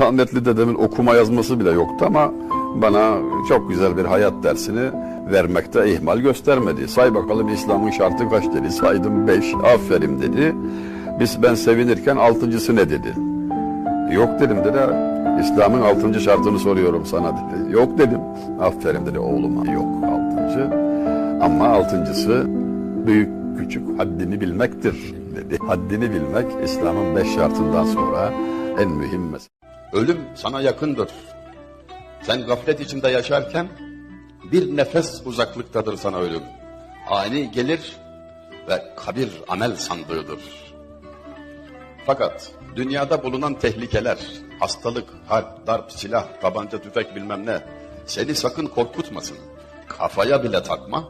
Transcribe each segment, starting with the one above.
Rahmetli dedemin okuma yazması bile yoktu ama bana çok güzel bir hayat dersini vermekte ihmal göstermedi. Say bakalım İslam'ın şartı kaç dedi. Saydım beş. Aferin dedi. Biz ben sevinirken altıncısı ne dedi. Yok dedim dedi. İslam'ın altıncı şartını soruyorum sana dedi. Yok dedim. Aferin dedi oğluma. Yok altıncı. Ama altıncısı büyük küçük haddini bilmektir dedi. Haddini bilmek İslam'ın beş şartından sonra en mühim mesele. Ölüm sana yakındır. Sen gaflet içinde yaşarken bir nefes uzaklıktadır sana ölüm. Ani gelir ve kabir amel sandığıdır. Fakat dünyada bulunan tehlikeler, hastalık, harp, darp, silah, tabanca, tüfek bilmem ne seni sakın korkutmasın. Kafaya bile takma.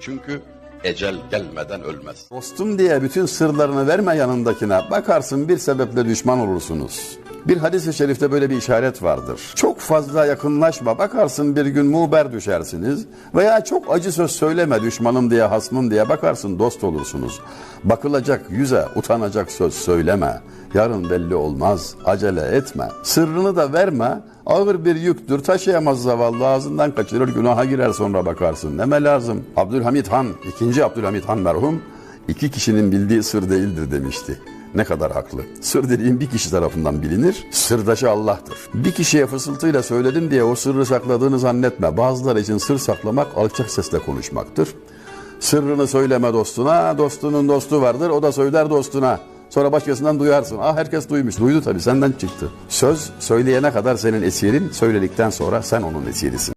Çünkü ecel gelmeden ölmez. Dostum diye bütün sırlarını verme yanındakine. Bakarsın bir sebeple düşman olursunuz. Bir hadis-i şerifte böyle bir işaret vardır. Çok fazla yakınlaşma. Bakarsın bir gün muber düşersiniz. Veya çok acı söz söyleme düşmanım diye, hasmım diye. Bakarsın dost olursunuz. Bakılacak yüze, utanacak söz söyleme. Yarın belli olmaz. Acele etme. Sırrını da verme. Ağır bir yüktür. Taşıyamaz zavallı. Ağzından kaçırır. Günaha girer sonra bakarsın. Neme lazım? Abdülhamit Han, ikinci Abdülhamit Han merhum, iki kişinin bildiği sır değildir demişti. Ne kadar haklı. Sır dediğin bir kişi tarafından bilinir, sırdaşı Allah'tır. Bir kişiye fısıltıyla söyledim diye o sırrı sakladığını zannetme. Bazıları için sır saklamak alçak sesle konuşmaktır. Sırrını söyleme dostuna, dostunun dostu vardır, o da söyler dostuna. Sonra başkasından duyarsın. Ah herkes duymuş. Duydu tabii senden çıktı. Söz söyleyene kadar senin esirin, söyledikten sonra sen onun esirisin.